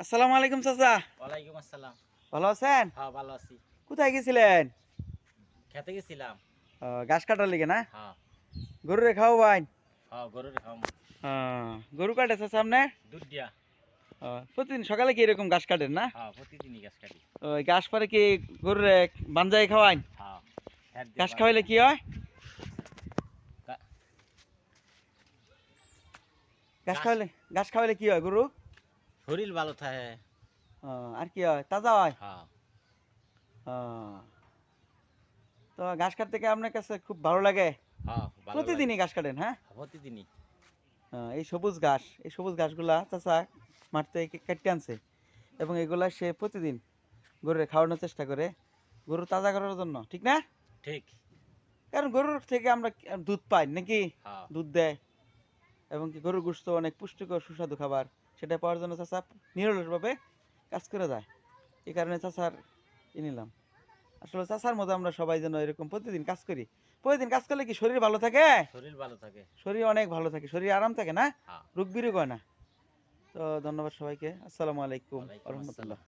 আসসালামু আলাইকুম চাচা। ওয়ালাইকুম আসসালাম। ভালো আছেন? হ্যাঁ ভালো আছি। কোথায় গেছিলেন? খেতে গেছিলাম। ঘাস কাটার লিগে না? হ্যাঁ। গরুরে খাও বাইন হ্যাঁ গরুর খাম ও, গরু কাটেছে সামনে দুধ দিয়া। প্রতিদিন সকালে কি এরকম ঘাস কাটেন না? হ্যাঁ প্রতিদিনই গাছ কাটি। ওই ঘাস পরে কি গরুরে বাঞ্জাই খাওয়াইন হ্যাঁ হ্যাঁ ঘাস খাওয়াইলে কি হয়? গা- ঘাস ঘাস- খাওয়াইলে ঘাস খাওয়াইলে কি হয় গরু? শরীর ভালো থাকে। আর কি হয়? তাজা হয়? হ্যাঁ। তো ঘাস কাটতে কি আপনার কাছে খুব ভালো লাগে? হ্যাঁ প্রতিদিনই ঘাস কাটেন হ্যাঁ? প্রতিদিনই। এই সবুজ ঘাস এই সবুজ ঘাসগুলা চাচা মাঠ থেকে কেটে আনছে এবং এগুলা সে প্রতিদিন গরুরে খাওয়ানোর চেষ্টা করে। গরু তাজা করার জন্য ঠিক না? ঠিক। কারণ গরুর থেকে আমরা দুধ পাই নাকি? হ্যাঁ। দুধ দেয়। এবং কি গরুর গোস্ত অনেক পুষ্টিকর সুস্বাদু খাবার সেটা পাওয়ার জন্য চাচা নিরলসভাবে কাজ করে যায়। এই কারণে চাচার ই নিলাম। আসলে চাচার মতো আমরা সবাই যেন এরকম প্রতিদিন কাজ করি। প্রতিদিন কাজ করলে কি শরীর ভালো থাকে? শরীর ভালো থাকে। শরীর অনেক ভালো থাকে শরীর আরাম থাকে না? হ্যাঁ। রোগ বিরোগ হয় না। তো ধন্যবাদ সবাইকে। আসসালামু আলাইকুম রহমতুল্লাহ।